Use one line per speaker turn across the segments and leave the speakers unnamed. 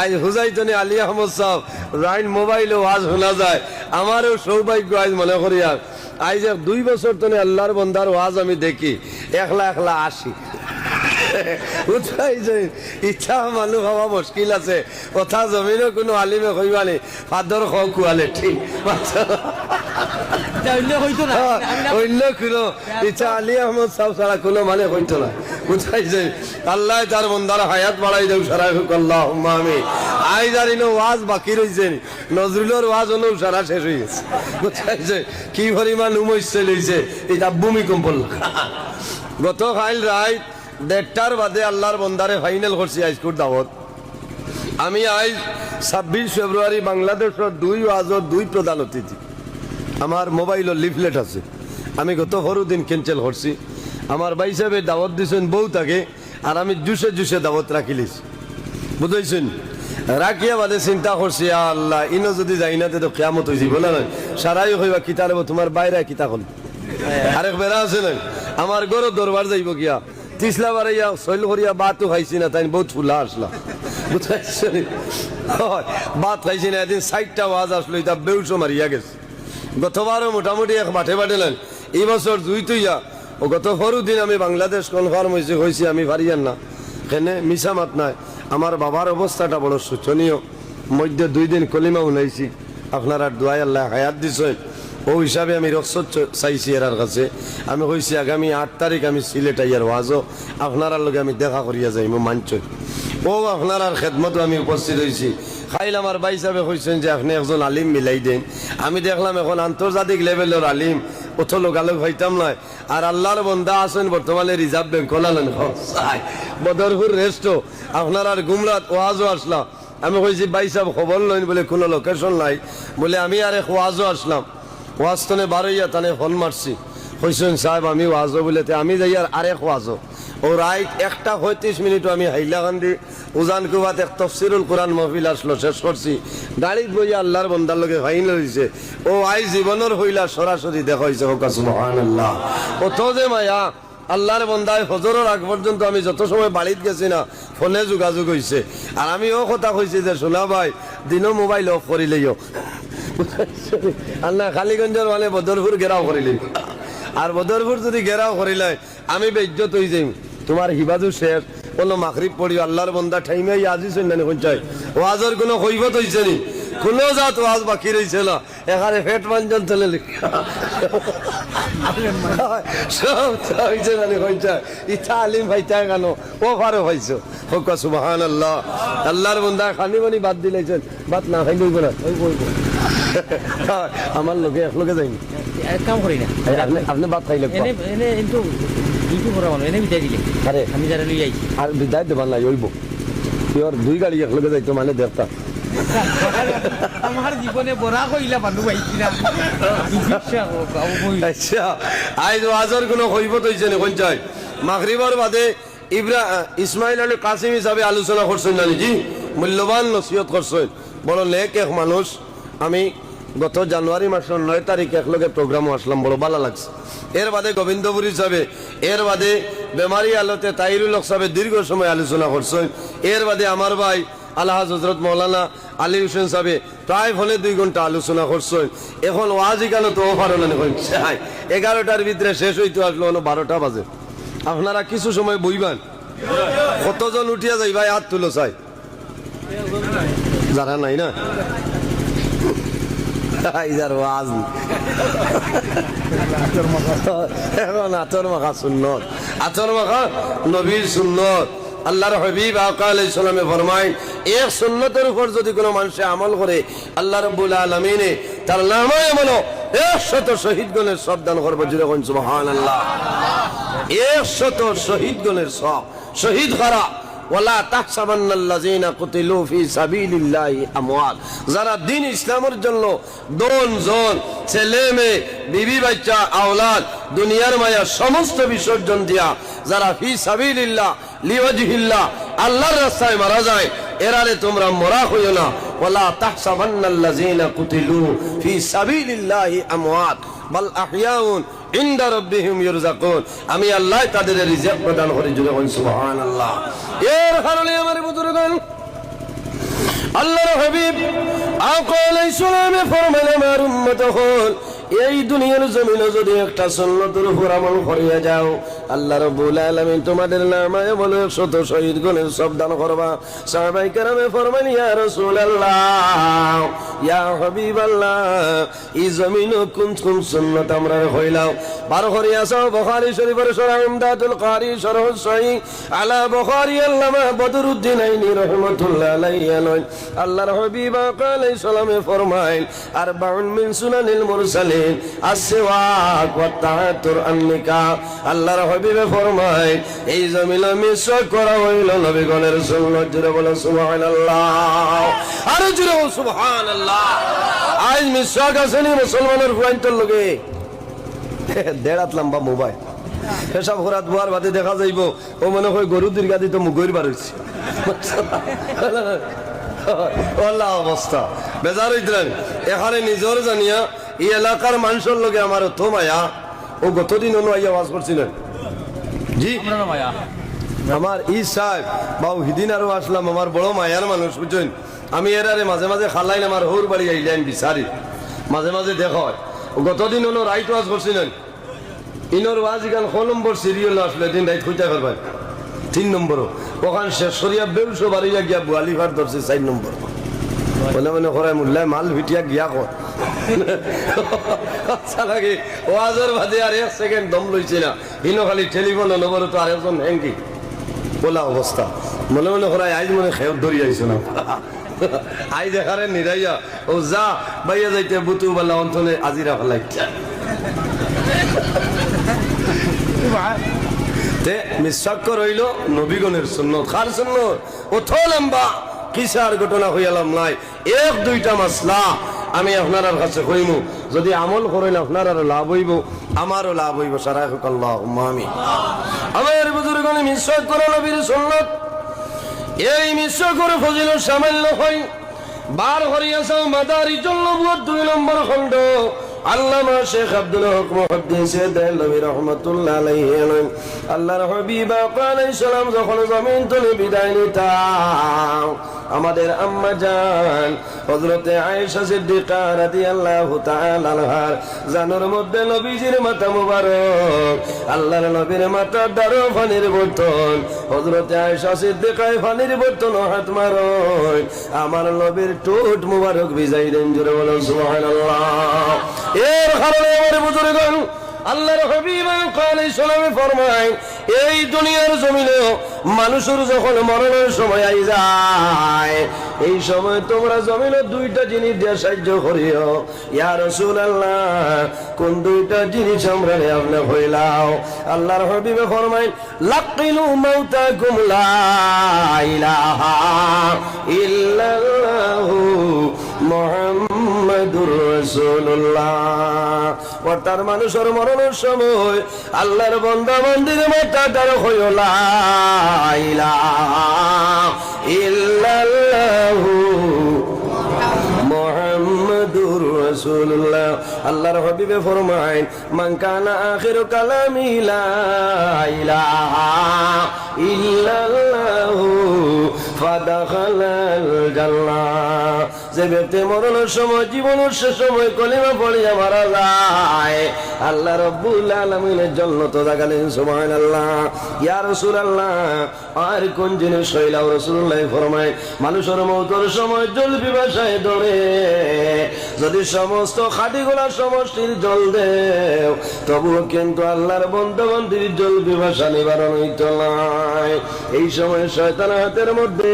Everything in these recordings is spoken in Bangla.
আজ হুজাইতনে আলী আহমদ সাহ রাইন মোবাইলে ওয়াজ শোনা যায়। আমারও সৌভাগ্য আজ মনে করি আজ দুই বছর তনে আল্লাহর বন্দার ওয়াজ আমি দেখি। একলা একলা আসি। ইচ্ছা মানুষ হওয়া মুশকিল আছে। কথা জমিনও কোনো আলিমে কইবানি ফাদর খুয়ালে ঠিক।
অন্য না। আমি না-
অন্য কোনো ইচ্ছা আলী আহমদ সাহেব ছাড়া কোনো মানে হইতো না। বুঝাইছে আল্লাহ তার বন্দার হায়াত বাড়াই দেউ সারা আল্লাহ আমি আই জানি না ওয়াজ বাকি রইছে নজরুলের ওয়াজ হলেও সারা শেষ হয়ে গেছে। বুঝাইছে কি পরিমাণ উমৈছে লইছে এটা ভূমিকম্প গত খাইল রায় দেড়টার বাদে আল্লাহর বন্দারে ফাইনাল করছি দাওয়াত। আমি আজ ছাব্বিশ ফেব্রুয়ারি বাংলাদেশের দুই ওয়াজর দুই প্রধান অতিথি। আমার মোবাইলের লিফলেট আছে। আমি গত সরু দিন ক্যান্সেল করছি। আমার ভাই সাহেবে দাওয়াত দিছেন বউ তাকে আর আমি জুসে জুসে দাওয়াত রাখিলিস বুঝাইছেন? রাখিয়া বাদে চিন্তা করছি, আল্লাহ, ইনো যদি যাই না, তো কেমত হয়ে যাব না নয় সারাই হইবা কিতা রেব তোমার বাইরে কিতা হল আরেক বেড়া আছে না আমার গরো দরবার যাইব গিয়া। তিসলা বারাইয়া শৈল করিয়া বাতও খাইছি না তাই বহুত ফুলা আসলা। বুঝাইছেন? বাত খাইছি না, এদিন সাইটটা ওয়াজ আসলো এটা বেউসো মারিয়া গেছে। গতবারও মোটামুটি এক মাঠে পাঠালেন এই বছর জুই তুইয়া। ও গত সরু দিন আমি বাংলাদেশ কনফার্ম হয়েছে হয়েছি আমি পারিয়ান না। কেনে মিশা মাত নাই। আমার বাবার অবস্থাটা বড় শোচনীয়। মধ্যে দুই দিন কলিমা উনাইছি আপনারা দোয়াই আল্লাহ হায়াত দিছেন ও হিসাবে আমি রক্ষত চাইছি এরার কাছে। আমি কইছি আগামী আট তারিখ আমি সিলেট আইয়ার ওয়াজও আপনার লগে আমি দেখা করিয়া যাই মো মানছই ও আপনার খেদমতো আমি উপস্থিত হয়েছি খাইল আমার ভাই সাহেব কইছেন যে আপনি একজন আলিম মিলাই দেন। আমি দেখলাম এখন আন্তর্জাতিক লেভেলের আলিম। অত লোকালোক হইতাম নয় আর আল্লাহর বন্ধা আছেন বর্তমানে রিজার্ভ ব্যাংক খোলালেন। বদরপুর রেস্টো আপনার আর গুমরাত, ওয়াজও আসলাম। আমি কইছি, ভাই সাহেব খবর লইন বলে কোনো লোকেশন নাই। বলে, আমি আর এক ওয়াজও আসলাম। ওয়াজ তনে বারইয়া তানে ফোন মারছি। কইছেন, সাহেব, আমি ওয়াজও বলে আমি যাই আর আরেক ওয়াজও। ও রাইট, একটা পঁয়ত্রিশ মিনিটও আমি হাইলাকান্দি উজান কুবাত এক তফসিরুল কোরআন মহফিল আসলো, শেষ করছি। গাড়িত বইয়া আল্লাহর বন্দার লগে ফাইন হয়েছে ও আই জীবনের হইলা সরাসরি দেখা হয়েছে হোকা সুবহানাল্লাহ। ও তো যে মায়া, আল্লাহর বন্দায় হজরের আগ পর্যন্ত আমি যত সময় বাড়িত গেছি না, ফোনে যোগাযোগ হয়েছে আর আমি ও কথা কইছি যে, শোনা ভাই, দিনও মোবাইল অফ করিলেও আল্লাহ খালিগঞ্জের মানে বদরপুর ঘেরাও করিলি আর বদরপুর যদি ঘেরাও করিলে আমি বেজ্জত হয়ে যাই তোমার হিবাজু শেষ। কোনো মাখরিব পড়ি আল্লাহর বন্দা ঠাইমে আজি শুন না শুনছাই ওয়াজের কোনো কৈবত হয়েছে নি? কোনো জাত ওয়াজ বাকি রয়েছে না। এখানে ফেট মাঞ্জন চলে সব হয়েছে মানে হয়েছে ইচ্ছা আলিম ভাইতা কেন? ও পারো ভাইছো হোক সুবাহান আল্লাহ আল্লাহর বন্দা খানি মানি বাদ দিলেছেন বাদ না খাই লইব না। ওই বইব আমার লোকে এক লোকে যাইনি।
এক কাম করি না।
আপনি আপনি বাদ খাইলে
এনে বিদায় দিলে।
আরে
আমি যারা লই আইছি
আর বিদায় দেবার নাই ওইব তোর দুই গাড়ি যাইতো মানে দেখতা
আমার জীবনে বড়া কইলা মানুষ আইছি না।
আচ্ছা কোনো না মাগরিবার বাদে ইব্রা ইসমাইল আলী কাসিম হিসাবে আলোচনা করছেন জি মূল্যবান নসিহত করছেন বড় নেক এক মানুষ। আমি গত জানুয়ারি মাসের নয় তারিখ একলগে প্রোগ্রামও আসলাম, বড় ভালো লাগছে। এর বাদে গোবিন্দপুর হিসাবে, এর বাদে বেমারি আলোতে তাইরুল হক সাহেব দীর্ঘ সময় আলোচনা করছেন। এর বাদে আমার ভাই আল্লাহ হজরত মৌলানা আলী হোসেন সাহেব প্রায় ফোনে দুই ঘণ্টা আলোচনা করছেন। এখন ওয়াজি কেন তো চাই এগারোটার ভিতরে শেষ হইতে আসলো হলো বারোটা বাজে। আপনারা কিছু সময় বইবেন। কতজন উঠিয়া যাই? ভাই, হাত তুলো চাই। যারা নাই না? ইদার ওয়াজ। এখন মাখা সুন্নত। মাখা নবীর সুন্নত। আল্লাহর হবিব আকা সালামে এক সুন্নতের উপর যদি কোনো মানুষে আমল করে, আল্লাহ রাব্বুল আলামিনে তার নামায় আমল একশত শহীদগণের সব দান করব যেরকম সুবহানাল্লাহ। একশত শহীদগণের সব। শহীদ করা? ওয়ালা তাহসাবান্নাল্লাযীনা কুতিলু ফি সাবিলিল্লাহি আমওয়াত যারা দিন ইসলামের জন্য দন, জন, ছেলে, মেয়ে, বিবি, বাচ্চা, আওলাদ, দুনিয়ার মায়া, সমস্ত বিসর্জন দিয়া যারা ফি সাবিলিল্লাহ, লিওয়াজহিল্লাহ, আল্লাহর রাস্তায় মারা যায়, এরারে তোমরা মরা হইও না। ওয়ালা তাহসাবান্নাল্লাযীনা কুতিলু ফি সাবিলিল্লাহি আমওয়াত বাল আহইয়াউন আমি আল্লাহ তাদের রিজিক প্রদান করি জুড়ে বলুন সুবহানাল্লাহ। এর কারণে আমার বুজুর্গণ হাবিব আকল ইসলামে ফরমালে আমার উম্মত হল এই দুনিয়ার জমিনে যদি একটা সুন্নতের উপর আমল করিয়া যাও আল্লাহ রব্বুল আলামিন তোমাদের নামায় বলে শত শহীদ গণের সব দান করবা। সাহাবাই কেরামে ফরমান ইয়া রাসূলুল্লাহ, ইয়া এই জমিন কোন কোন সুন্নত আমরা হইলাও বার করিয়া বুখারী শরীফের সূরা ইমদাদুল কারি শরহ সহি, আলা বুখারী আল্লামা বদরুদ্দিন আইনি রহমাতুল্লাহ আলাইহি আলাইহি আল্লাহর হাবিব আলাইহিস সালামে ফরমাইল আরবাউন মিন সুনানিল মুরসালিন আসওয়াক আন্নিকা। আল্লাহর হাবিবে ফরমাইল এই জমিনে মিশ্র করা হইল নবীগণের সুন্নাত। জুড়ে বলো, সুবহানাল্লাহ। আরও জুড়ে সুবহানাল্লাহ। আজ মিশ্র আসেনি মুসলমানের ফুয়াইন্তর দেড়াত লম্বা মোবাইল। এসব হরাত বুয়ার বাদে দেখা যাইব। ও মনে হয় গরু দীর্ঘা দিত মুগৈর বার হয়েছে ওল্লা অবস্থা। বেজার হইতেন এখানে নিজর জানিয়া, এই এলাকার মানুষের লগে আমার তো ও গতদিন অনু আইয়া আওয়াজ করছিলেন। জি। আমার ই সাহেব বাবু হিদিন আরও আসলাম আমার বড় মায়ার মানুষ বুঝছেন? আমি এরারে মাঝে মাঝে খালাইলে আমার হোর বাড়ি আইলেন বিচারি মাঝে মাঝে দেখো গতদিন হলো রাইট ওয়াজ করছিলেন ইনোর ওয়াজ ইখান ক নম্বর সিরিয়াল আসলে দিন রাইট খুঁজতে পারবেন তিন নম্বর ওখান শেষ সরিয়া বেউসো বাড়িয়া গিয়া বুয়ালি ভাট ধরছে চার নম্বর মনে মনে করাই মূল্যায় মাল ভিটিয়া গিয়া কর আচ্ছা ওয়াজের আর এক সেকেন্ড দম লইছে না। খালি টেলিফোন নম্বর তো হ্যাঙ্কি বলা অবস্থা মনে মনে করাই আজ মনে খেয়ে ধরি আইছো না। আই দেখারে নিরাইয়া ও যা, বাইয়া যাইতে বুতু বালা অন্তনে আজিরা ফেলাই তে মিসাক্য রইল নবীগণের সুন্নত খার সুন্নত অথ লম্বা কিসার ঘটনা হইয়ালাম নাই। এক দুইটা মাসলা আমি আপনার কাছে হইমু যদি আমল করেন আপনার আরও লাভ হইব, আমারও লাভ হইব সারা হোক আমি এই মিশ্র করে ফজিল সামান্য হয়। বার হরিয়াছাও মাদারি জন্য দুই নম্বর খণ্ড। আল্লামা শেখ আব্দুল হক মুহাদ্দিস দেহলভী আল্লাহর হাবিব যখন জমিন তুলে বিদায় নিতাম, আমাদের আম্মা জান, হযরতে আয়েশা সিদ্দিকা রাদিয়াল্লাহু তাআলা আনহার জানোর মধ্যে নবীজির মাথা মুবারক, আল্লাহর নবীর মাথা দারো পানির বোতল হযরতে আয়েশা সিদ্দিকায় পানির বোতল হাত মারয় আমার নবীর টোট মুবারক ভিজাই দেন জোরে বলো এর কারণে আমার বুজুর্গণ, আল্লাহর হাবিব আলাইহিস সালামে ফরমায়, এই দুনিয়ার জমিনে মানুষের যখন মরণের সময় আই যায়, এই সময় তোমরা জমিনে দুইটা জিনিস দিয়ে সাহায্য করিও। ইয়া রাসূলুল্লাহ, কোন দুইটা জিনিস আমরা আপনি হইলাও। আল্লাহর হাবিবে ফরমায় লাকিলু মাউতাকুম লা ইলাহা ইল্লাল্লাহু মুহাম্মাদুর অর্থাৎ মানুষের মরণের সময় আল্লাহর বন্দা মন্দির মাথা তার হইল আল্লাহর হাবিবে ফরমায় মান কানা আখিরু কালামি লা ইলাহা ইল্লাল্লাহু যে ব্যক্তি মরণের সময়, জীবনের শেষ সময় কলিমা পড়িয়া মারা যায় আল্লাহ রব্বুল আলামিনের জন্য তো দেখালেন সুবহানাল্লাহ। ইয়া রাসূলুল্লাহ, আর কোন জিনিস হইলাও রাসূলুল্লাহ ফরমায়, মানুষের মৌতের সময় জল বিবাসায় ধরে। যদি সমস্ত খাটিগুলা সমষ্টির জল দেও, তবুও কিন্তু আল্লাহর বন্ধবন্ধির জল বিভাষা নিবারণ হইত এই সময় শয়তান হাতের মধ্যে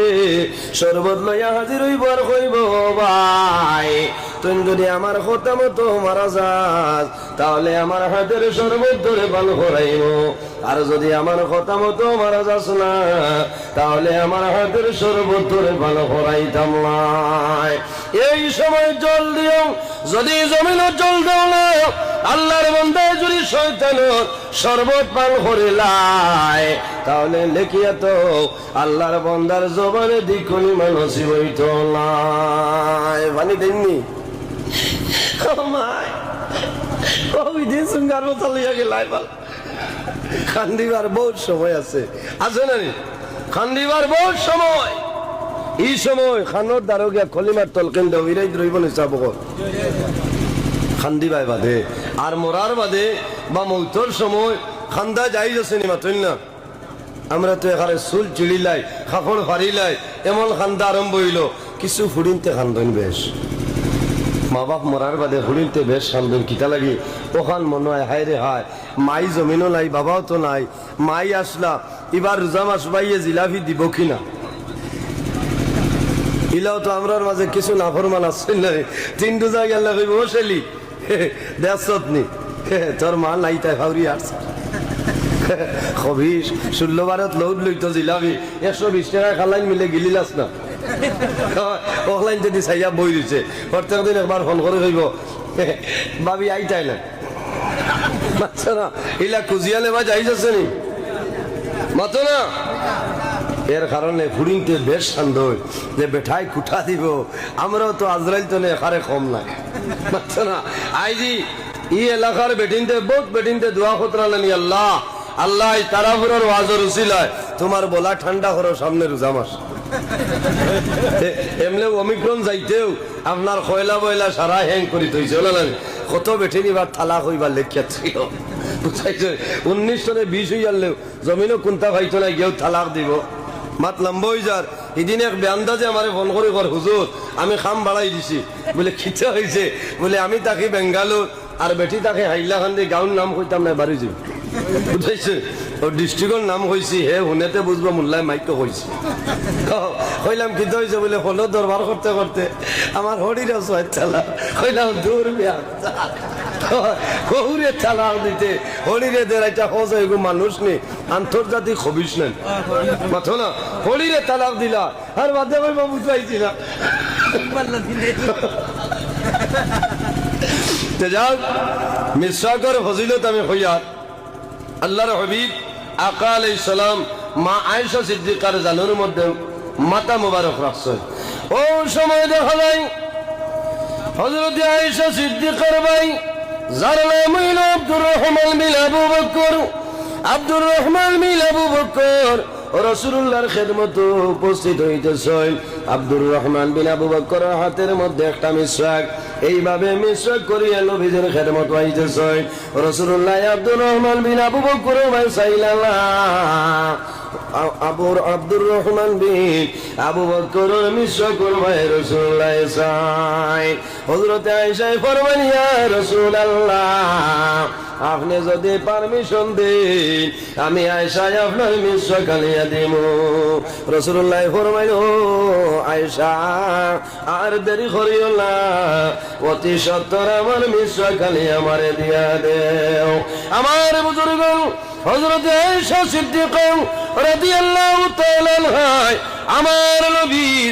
শরবত লইয়া হাজির হইব আর হইব। ভাই তুই যদি আমার কথা মতো মারা যাস তাহলে আমার হাতের শরবত পান করাইব আর যদি আমার কথা মতো মারা যাস না, তাহলে আমার হাতের শরবত ধরে পান করাইতাম এই সময় জল দিও, যদি জমিনের জল দাও না, আল্লাহর বন্ধায় যদি শয়তানের শরবত পান করিলাই। তাহলে লেখিয়া তো আল্লাহর বন্দার জবানে দ্বিগুণী মানুষ হইত নাই। পানি দেননি খান্দিবার বহুত সময় আছে। আছে না খান্দিবার বহুত সময়। এই সময় খানোর দ্বারো খলিমার তলকেন খান্দি বাই বাদে। আর মরার বাদে বা মৌতর সময় খান্দা যাই যাচ্ছে নি মাতই না। আমরা তো এখানে চুল চিড়িলাই খাকড় ফারিলাই এমন খান্দা আরম্ভ হইল। কিছু ফুড়িনতে খান্দন বেশ। মা বাপ মরার বাদে হুড়িতে বেশ সান্দন কিতা লাগি? ওখান মনে হয় হায় রে হায়। মাই জমিনও নাই, বাবাও তো নাই। মাই আসলা, এবার রোজা মাস বাইয়ে জিলাপি দিব কিনা? ইলাও তো আমরার মাঝে কিছু নাফরমান আসছেন না তিন রোজা গেল বসেলি দেখছত নি। তোর মা নাই তাই ভাউরি আসছে খবিস ষোলো বারত লৌদ লইতো জিলাপি একশো বিশ টাকা খালাইন মিলে গিলিলাস না। অনলাইন যদি চাইয়া বই দিছে। প্রত্যেক দিন একবার ফোন করে কইব ভাবি আইতাই না মাত্র না, ইলা কুজিয়ালে বা যাই যাচ্ছে নি? মাতো না? এর কারণে ফুরিংতে বেশ সন্দেহ যে বেঠাই কুঠা দিব, আমরাও তো আজরাইল তো এখানে কম নাই। মাত্র না। আইজি, ই এলাকার বেটিনতে, বহুত বেটিনতে দোয়া খতরা খতরালেনি আল্লাহ। আল্লাহ তারাপুরের ওয়াজর উচিলায় তোমার বলা ঠান্ডা করো, সামনে রোজা মাস। এমনি অমিক্রম যাইতেও আপনার কয়লা বয়লা সারা হ্যাং করি ওলা না কত বেঠে নিবার থালা হইবার লেখিয়া ছিল বুঝাইছে উনিশ সনে বিশ হই আনলেও জমিনও কোনটা ভাইতো না গিয়েও থালাক দিব। মাত হয়ে যার এদিন এক বেআন্দাজে আমারে ফোন করে কর হুজুর আমি খাম বাড়াই দিছি। বলে খিচা হয়েছে বলে, আমি তাকে বেঙ্গালোর আর বেটি তাকে হাইলাকান্দি গাউন নাম কইতাম না বাড়ি যাবি বুঝাইছে ও ডিস্ট্রিক্টর নাম হয়েছি হে শুনেতে বুঝব মোল্লাই মাইক হয়েছে কইলাম কি হয়েছে বলে ফোনের দরবার করতে করতে আমার হরিরা চালা। কইলাম দূর বিয়া। কহুরে চালা দিতে হরিরে দের একটা খোঁজ এগো মানুষ নেই আন্তর্জাতিক খবিস নেন মাথো না হরিরে তালাক দিলা, আর বাদে কইব বুঝাইছি না। তে যাক মিসাকর ফজিলত আমি হইয়া, আল্লাহর হবিব আকা আলাই সালাম, মা আয়েশা সিদ্দিকার জানুর মধ্যে মাতা মুবারক রাখছেন ও সময় দেখা যায় হজরত আয়েশা সিদ্দিকার ভাই যার নাম হইল আব্দুর রহমান বিন আবু বকর আব্দুর রহমান বিন আবু বকর রসুল্লাহর খেদমত উপস্থিত হইতেছেন। আব্দুর রহমান বিন আবু বকর হাতের মধ্যে একটা মিশ্রাক, এইভাবে মিশ্রাক করিয়া নবীদের খেদমত হইতেছেন। রসুল্লাহ আব্দুর রহমান বিন আবু বকর ভাই সাইলাল্লাহ আবুর আব্দুর রহমান বিন আবু বকর মিশ্র করবাই রসুল্লাহ সাই। হজরত আয়েশাই ফরমানিয়া রসুলাল্লাহ আপনি যদি পারমিশন দিন, আমি আয়েশাই আপনার মিশ্র কালিয়া দিব রসুল্লাহ ফরমাইল, আয়েশা, আর দেরি করিও না, অতি সত্তর আমার মিশ্র কালি আমারে দিয়া দেও। আমার বুজুর্গ হজরত আয়েশা সিদ্দিক রাদিয়াল্লাহু তাআলা আমার নবীর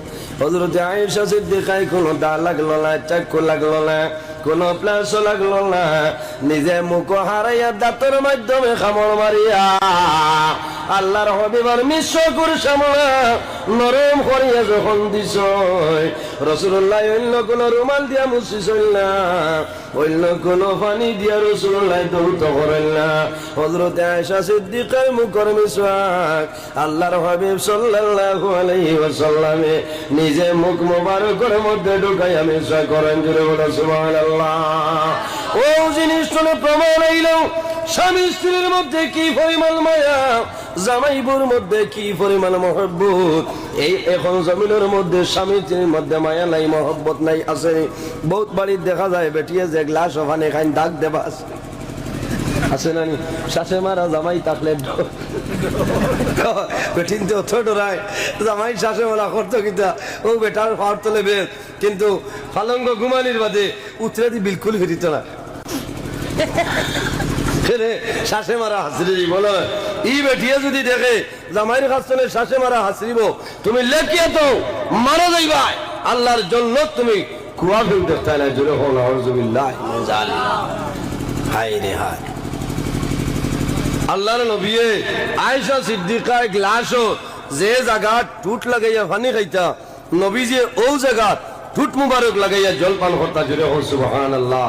হজরত আয়েশা সিদ্দিকায় কোনো দা লাগল না চাকু লাগল না। কোনো প্লাসও লাগল না। নিজে মুখ হারাইয়া দাঁতের মাধ্যমে খামড় মারিয়া আল্লাহর হবিবার মিশ্র করে সামলা নরম করিয়া যখন দিছ। রসুল্লাহ অন্য কোনো রুমাল দিয়া মুছিস না। অন্য কোনো পানি দিয়া রসুল্লাহ দৌত করেন না। হজরত আয়েশা সিদ্দিকের মুখর মিসওয়াক আল্লাহর হাবিব সাল্লাল্লাহু আলাইহি ওয়াসাল্লামে নিজে মুখ মোবারকের মধ্যে ঢুকাই আমি করেন। জুড়ে বলো, সুবহানাল্লাহ। ও জিনিস প্রমাণ আইলো, স্বামী স্ত্রীর মধ্যে কি পরিমাণ মায়া, জামাইবুর মধ্যে কি পরিমাণ মহব্বত? এই এখন জমিনের মধ্যে স্বামী স্ত্রীর মধ্যে মায়া নাই, মহব্বত নাই, আছে। বহুত বাড়ির দেখা যায়, বেটিয়ে যে গ্লাস ওখানে খাই দাগ দেবা আছে। আছে না নি শাশে মারা জামাই থাকলে বেটিন তো অত ডরায় জামাই শাশে মারা করতো কিন্তু, ও বেটার ফার তোলে বেশ কিন্তু ফালঙ্গ ঘুমানির বাদে উতরে দি বিলকুল ফিরিত না। শ্বাসে মারা হাসরি বলো। ই বেটিয়ে যদি দেখে জামাইয়ের কাছ থেকে শ্বাসে মারা হাসরিব, তুমি লেখিয়ে তো মারা যাইবা আল্লাহর জন্য তুমি কুয়া ফেলতে চাই না জোরে হো নজুবিল্লাহ হাই রে হাই আল্লাহর নবিয়ে আয়েশা সিদ্দিকা এক লাশ যে জায়গা টুট লাগাইয়া পানি খাইতা নবী যে ও জায়গা টুট মুবারক লাগাইয়া জল পান করতা জুড়ে হো সুবহান আল্লাহ